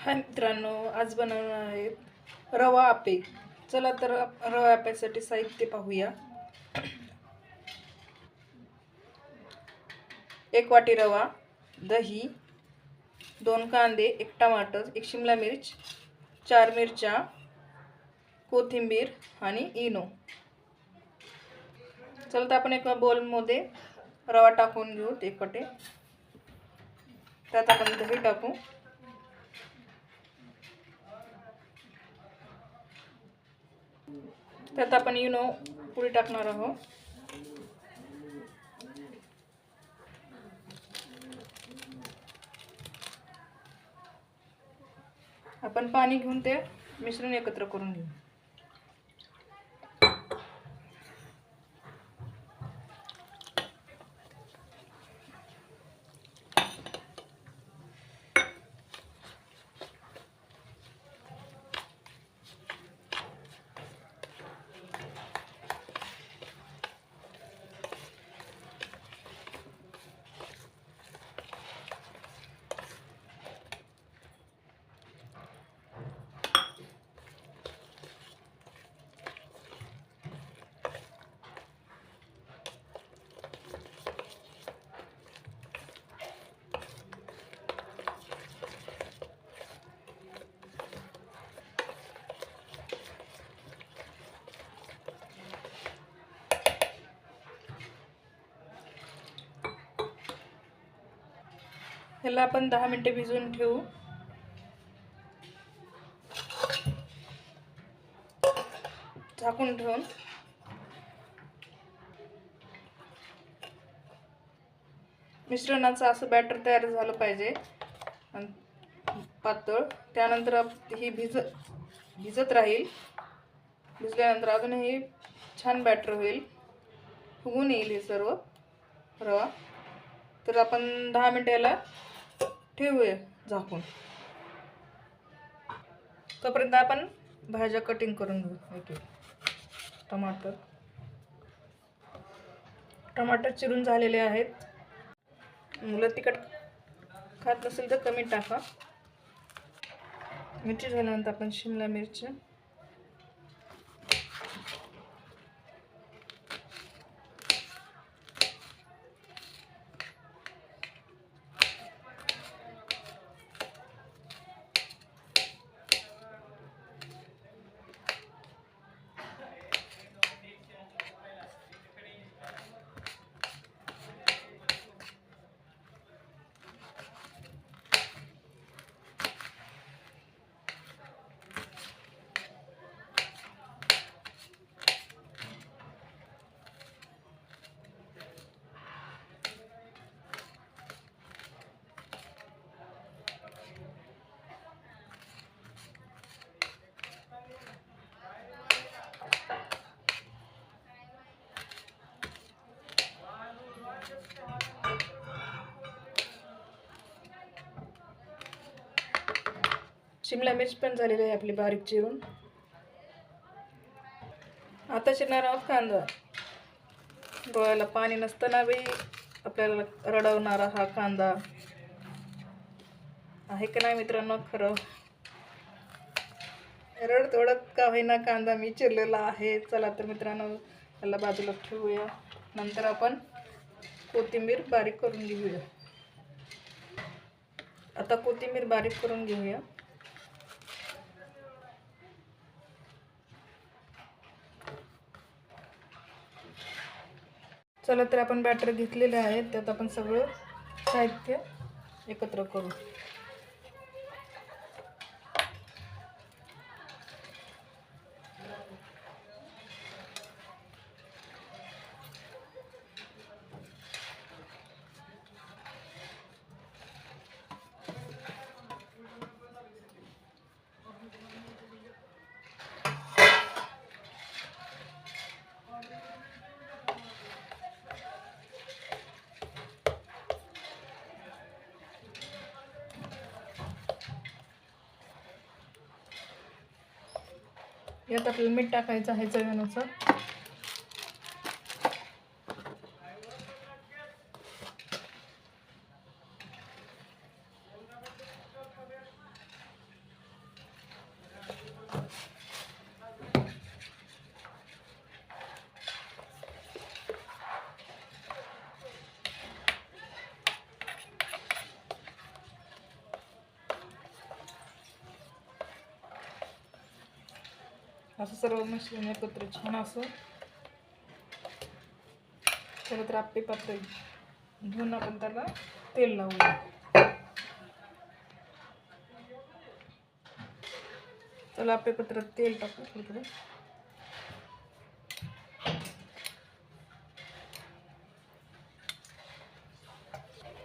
हाय मित्रांनो आज बनवणार आहेत रवा आपे चला तर रवा आप्यासाठी साहित्य पाहूया. एक वाटी रवा दही दोन कांदे एक टमाटर एक शिमला मिर्च चार मिरच्या कोथिंबीर आणि इनो. चला तर आपण एका बोलमध्ये रवा टाकून घेऊ एक वाटे त्यात आपण दही टाकू. त्यात आपण युनो पुढे टाकणार आहोत. आपण पाणी घेऊन ते मिश्रण एकत्र करून घेऊ. ह्याला आपण दहा मिनटं भिजवून ठेवू. झाकून ठेवून. मिश्रणाचं असं बॅटर तयार झालं पाहिजे. पातळ. त्यानंतर आप- ही भिज भिजत राहील. भिजल्यानंतर अजूनही छान बॅटर होईल. फुगून येईल हे सर्व रवा. तर आपण दहा मिनटं याला ठेवूया झाकून. तोपर्यंत आपण भाज्या कटिंग करून घेऊ. एक. टमाटर. टमाटर चिरून झालेले आहेत. मुलं तिखट खात नसेल तर कमी टाका. मिरची झाल्यानंतर आपण शिमला मिरची शिमला मिर्च पण झालेली आहे आपली बारीक चिरून. आता चिरणार आहोत कांदा. डोळ्याला पाणी नसताना बी आपल्याला रडवणारा हा कांदा आहे का नाही मित्रांनो? खरं. रडत ओढत का होईना कांदा मी चिरलेला आहे. चला तर मित्रांनो याला बाजूला ठेवूया. नंतर आपण कोथिंबीर बारीक करून घेऊया. आता कोथिंबीर बारीक करून घेऊया. चला तर आपण बॅटर घेतलेले आहेत. त्यात आपण सगळं साहित्य एकत्र करू. यात आपल्याला मीठ टाकायचं आहे चव्यानुसार असं सर्व मिश्रण एकत्र छान असं. त्याला तर आपले पात्र घेऊन आपण त्याला तेल लावूया चला आपे पत्र तेल टाकू थोडं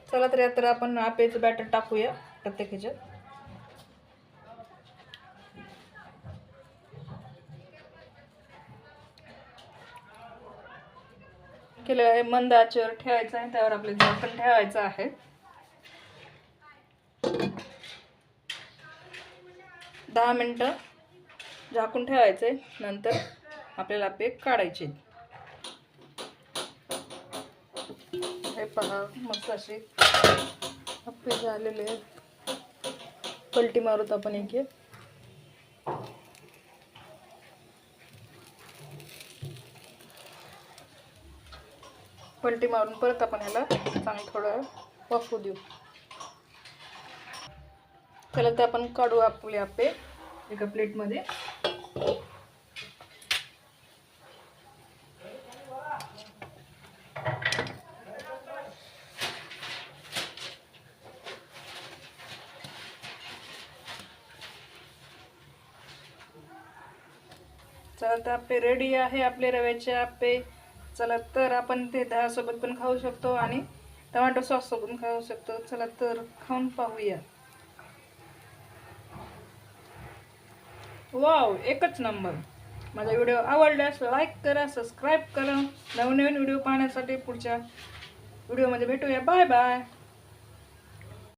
चला तर तर आपण आपेचं बॅटर टाकूया प्रत्येक ह्याच्यात. केलेलं आहे. मंद आचेवर ठेवायचं आहे. त्यावर आपले झाकण ठेवायचं आहे. दहा मिनटं झाकून ठेवायचे. नंतर आपल्याला पेक काढायचे. हे पहा मस्त असे आपे झालेले आहेत. पलटी मारूत आपण एक. पलटी मारून परत आपण ह्याला चांगलं थोडं वाफू देऊ. त्याला ते आपण काढू आपले आपे एका प्लेटमध्ये. चला तर आपले रेडी आहे आपले रव्याचे आपे. चला तर आपण ते दह्यासोबत पण खाऊ शकतो आणि टमॅटो सॉससोबत खाऊ शकतो. चला तर खाऊन पाहूया. वाव एकच नंबर माझा व्हिडिओ आवडल्यास लाईक करा सबस्क्राईब करा. नवनवीन व्हिडिओ पाहण्यासाठी पुढच्या व्हिडिओमध्ये भेटूया. Bye bye